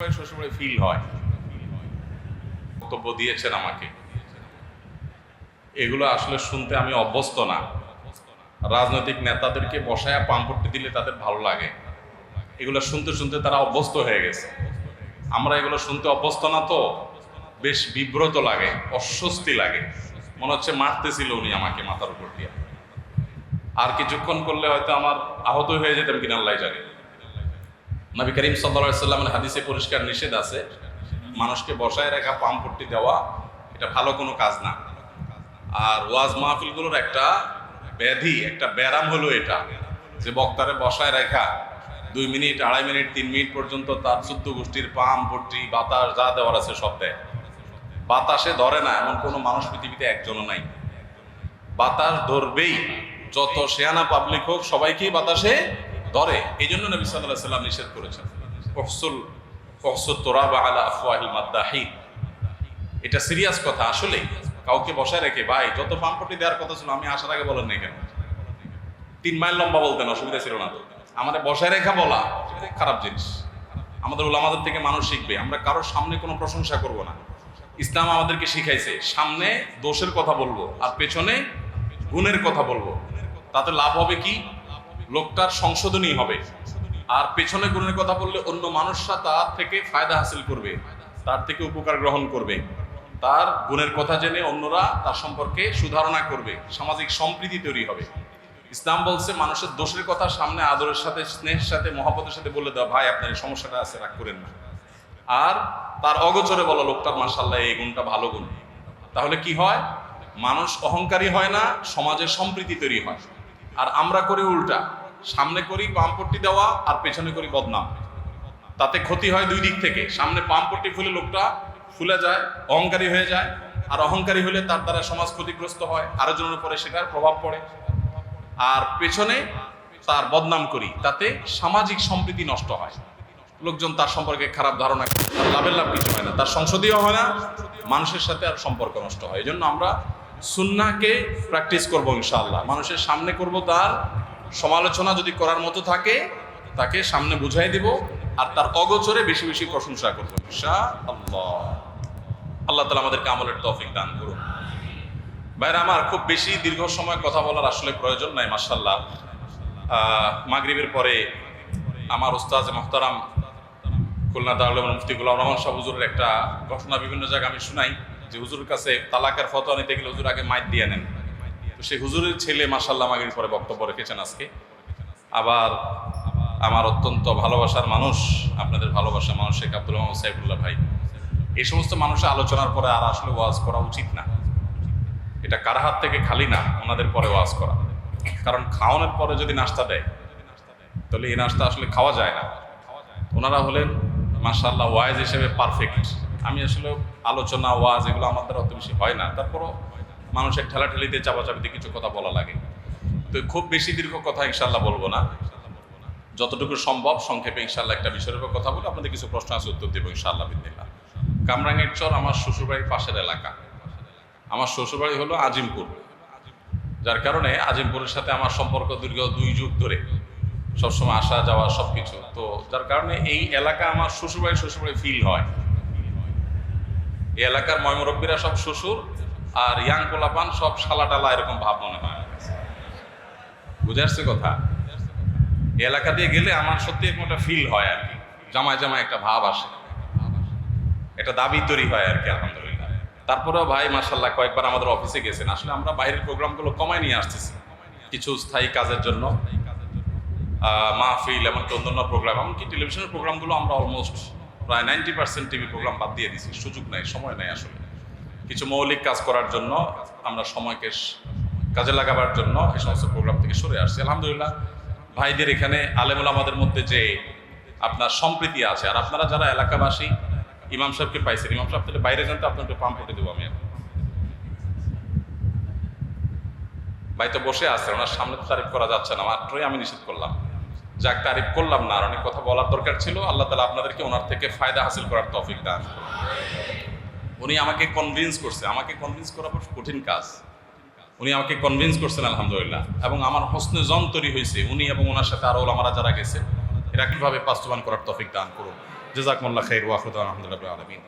শ্বশুরবাড়ি ফিল হয়। বক্তব্য দিয়েছেন আমাকে। এগুলো আসলে শুনতে আমি অভ্যস্ত না। রাজনৈতিক নেতাদেরকে বসায় পাম্পট্টি দিলে তাদের ভালো লাগে। এগুলো শুনতে শুনতে তারা অভ্যস্ত হয়ে গেছে। আমরা এগুলো শুনতে অভ্যস্ত না তো, বেশ বিব্রত লাগে, অস্বস্তি লাগে। মনে হচ্ছে মারতেছিল উনি আমাকে মাথার উপর দিয়ে। আর কিছুক্ষণ করলে হয়তো আমার আহত হয়ে যেতাম কিনা আল্লাহ জানে। নবী করিম সাল্লা সাল্লামের হাদিসে পরিষ্কার নিষেধ আছে, মানুষকে বসায় রাখা পাম্পট্টি দেওয়া, এটা ভালো কোনো কাজ না। আর ওয়াজ মাহফিলগুলোর একটা ব্যাধি, একটা ব্যারাম হলো এটা, যে বক্তারে বসায় রাখা, দুই মিনিট, আড়াই মিনিট, তিন মিনিট পর্যন্ত তার চোদ্দ গোষ্ঠীর পাম পট্টি, বাতাস যা দেওয়ার আছে সব দেয়। বাতাসে ধরে না, এমন কোনো মানুষ পৃথিবীতে একজনও নাই। বাতাস ধরবেই, যত শেয়ানা পাবলিক হোক, সবাইকেই বাতাসে ধরে এই জন্য নবী সাল্লাহ সাল্লাম নিষেধ করেছেন। ফহসুল ফহসুল তোরা বা আলা আফওয়াহিল মাদ্দাহিন। এটা সিরিয়াস কথা আসলে কাউকে বসায় রেখে, ভাই, যত পাম্পটি দেওয়ার কথা ছিল, আমি আসার আগে বলেন নাই কেন? তিন মাইল লম্বা বলতেন, অসুবিধা ছিল না। তো আমাদের বসায় রেখা বলা খারাপ জিনিস। আমাদের ওলামাদের থেকে মানুষ শিখবে। আমরা কারোর সামনে কোনো প্রশংসা করব না। ইসলাম আমাদেরকে শিখাইছে, সামনে দোষের কথা বলব, আর পেছনে গুণের কথা বলব। তাতে লাভ হবে কি? লোকটার সংশোধনী হবে। আর পেছনে গুণের কথা বললে অন্য মানুষরা তার থেকে ফায়দা হাসিল করবে, তার থেকে উপকার গ্রহণ করবে। তার গুণের কথা জেনে অন্যরা তার সম্পর্কে সুধারণা করবে, সামাজিক সম্প্রীতি তৈরি হবে। ইসলাম বলছে, মানুষের দোষের কথা সামনে আদরের সাথে, স্নেহের সাথে মহাপতের সাথে বলে দেওয়া, ভাই আপনার এই সমস্যাটা আছে, রাগ করেন না। আর তার অগোচরে বলো, লোকটার মার্শাল্লাহ এই গুণটা ভালো গুণ। তাহলে কি হয়? মানুষ অহংকারী হয় না সমাজের সম্প্রীতি তৈরি হয়। আর আমরা করি উল্টা। সামনে করি পাম্পট্টি দেওয়া আর পেছনে করি বদনাম। তাতে ক্ষতি হয় দুই দিক থেকে। সামনে পাম্পট্টি ফুলে লোকটা ফুলে যায়, অহংকারী হয়ে যায়। আর অহংকারী হলে তার দ্বারা সমাজ ক্ষতিগ্রস্ত হয়, আরেকজনের উপরে সেটার প্রভাব পড়ে। আর পেছনে তার বদনাম করি, তাতে সামাজিক সম্প্রীতি নষ্ট হয়। লোকজন তার সম্পর্কে খারাপ ধারণা লাভের লাভ কিছু হয় না, তার সংসদীয় হয় না, মানুষের সাথে আর সম্পর্ক নষ্ট হয়। এই জন্য আমরা সুন্নাকে প্র্যাকটিস করব ইনশাল্লাহ মানুষের সামনে করব তার সমালোচনা যদি করার মতো থাকে, তাকে সামনে বুঝাই দিব আর তার অগোচরে বেশি বেশি প্রশংসা করব ইনশাআল্লাহ। আল্লাহ আল্লাহ তালা আমাদেরকে আমলের তফিক দান করুন বাইরে আমার খুব বেশি দীর্ঘ সময় কথা বলার আসলে প্রয়োজন নাই মার্শাল্লাহ মাগরিবের পরে আমার উস্তাজ মোহতারাম খুলনা দারুল মুফতি গুলাম রহমান শাহ হুজুরের একটা ঘটনা বিভিন্ন জায়গায় আমি শুনাই। যে হুজুরের কাছে তালাকের ফটো নিতে গেলে হুজুর আগে মাইক দিয়ে নেন। তো সেই হুজুরের ছেলে মাসাল্লাহ মাগরির পরে বক্তব্য রেখেছেন আজকে। আবার আমার অত্যন্ত ভালোবাসার মানুষ, আপনাদের ভালোবাসার মানুষ শেখ আব্দুল রহমান সাইফুল্লাহ ভাই। এই সমস্ত মানুষের আলোচনার পরে আর আসলে ওয়াজ করা উচিত না। এটা কার হাত থেকে খালি না, ওনাদের পরে ওয়াজ করা। কারণ খাওয়ানোর পরে যদি নাস্তা দেয়, তাহলে এই নাস্তা আসলে খাওয়া যায় না। ওনারা হলেন মার্শাল্লাহ ওয়াইজ হিসেবে পারফেক্ট আমি আসলে আলোচনা, ওয়াজ এগুলো আমার দ্বারা অত বেশি হয় না। তারপরও মানুষের ঠেলাঠেলিতে, চাপাচাপিতে কিছু কথা বলা লাগে। তো খুব বেশি দীর্ঘ কথা ইনশাল্লাহ বলব না। যতটুকু সম্ভব সংক্ষেপে ইনশাল্লাহ একটা বিষয়ের উপর কথা বলে, আপনাদের কিছু প্রশ্ন আছে, উত্তর দেবো ইনশাআল্লাহ বিদিল্লা কামরাঙ্গের চর আমার শ্বশুরবাড়ির পাশের এলাকা। আমার শ্বশুরবাড়ি হলো আজিমপুর। যার কারণে আজিমপুরের সাথে আমার সম্পর্ক দীর্ঘ দুই যুগ ধরে। সবসময় আসা যাওয়া সব কিছু তো যার কারণে এই এলাকা আমার শ্বশুরবাড়ি শ্বশুরবাড়ি ফিল হয়। এলাকার ময়মরব্বীরা সব শ্বশুর আর ইয়াং কোলাপান সব শালা টালা এরকম ভাব মনে হয়। বুঝে আসছে কথা? এলাকা দিয়ে গেলে আমার সত্যি এরকম একটা ফিল হয় আর কি। জামায় জামায় একটা ভাব আসে। একটা দাবি তৈরি হয় আর কি, আলহামদুলিল্লাহ। তারপরেও ভাই মার্শাল্লাহ কয়েকবার আমাদের অফিসে গেছেন। আসলে আমরা বাইরের প্রোগ্রামগুলো কমায় নিয়ে আসতেছি। কিছু স্থায়ী কাজের জন্য মাহফিল, এমনকি অন্যান্য প্রোগ্রাম এমনকি টেলিভিশনের প্রোগ্রামগুলো আমরা অলমোস্ট প্রায় নাইনটি পার্সেন্ট টিভি প্রোগ্রাম বাদ দিয়ে দিছি সুযোগ নাই, সময় নাই আসলে। কিছু মৌলিক কাজ করার জন্য আমরা সময়কে কাজে লাগাবার জন্য এই সমস্ত প্রোগ্রাম থেকে সরে আসছি। আলহামদুলিল্লাহ, ভাইদের এখানে আলেমুল আমাদের মধ্যে যে আপনার সম্প্রীতি আছে, আর আপনারা যারা এলাকাবাসী, ইমাম সাহেবকে পাইছেন, ইমাম সাহেব তাহলে বাইরে যান তো আপনার একটু পাম্প করে দেবো আমি। ভাই তো বসে আছে, ওনার সামনে তো তারিফ করা যাচ্ছে না, মাত্রই আমি নিষেধ করলাম। যাক, তারিফ করলাম না, আর অনেক কথা বলার দরকার ছিল। আল্লাহ তালা আপনাদেরকে ওনার থেকে ফায়দা হাসিল করার তৌফিক দান উনি আমাকে কনভিন্স করছে। আমাকে কনভিন্স করা কঠিন কাজ। উনি আমাকে কনভিন্স করছেন, আলহামদুলিল্লাহ। এবং আমার হসনে জন তৈরি হয়েছে। উনি এবং ওনার সাথে আরও আমরা যারা গেছে এরা কীভাবে বাস্তবায়ন করার তৌফিক দান করুন। জেজাকমুল্লাহ খের ওয়াকুদ আলহামদুলিল্লাহ আলমিন।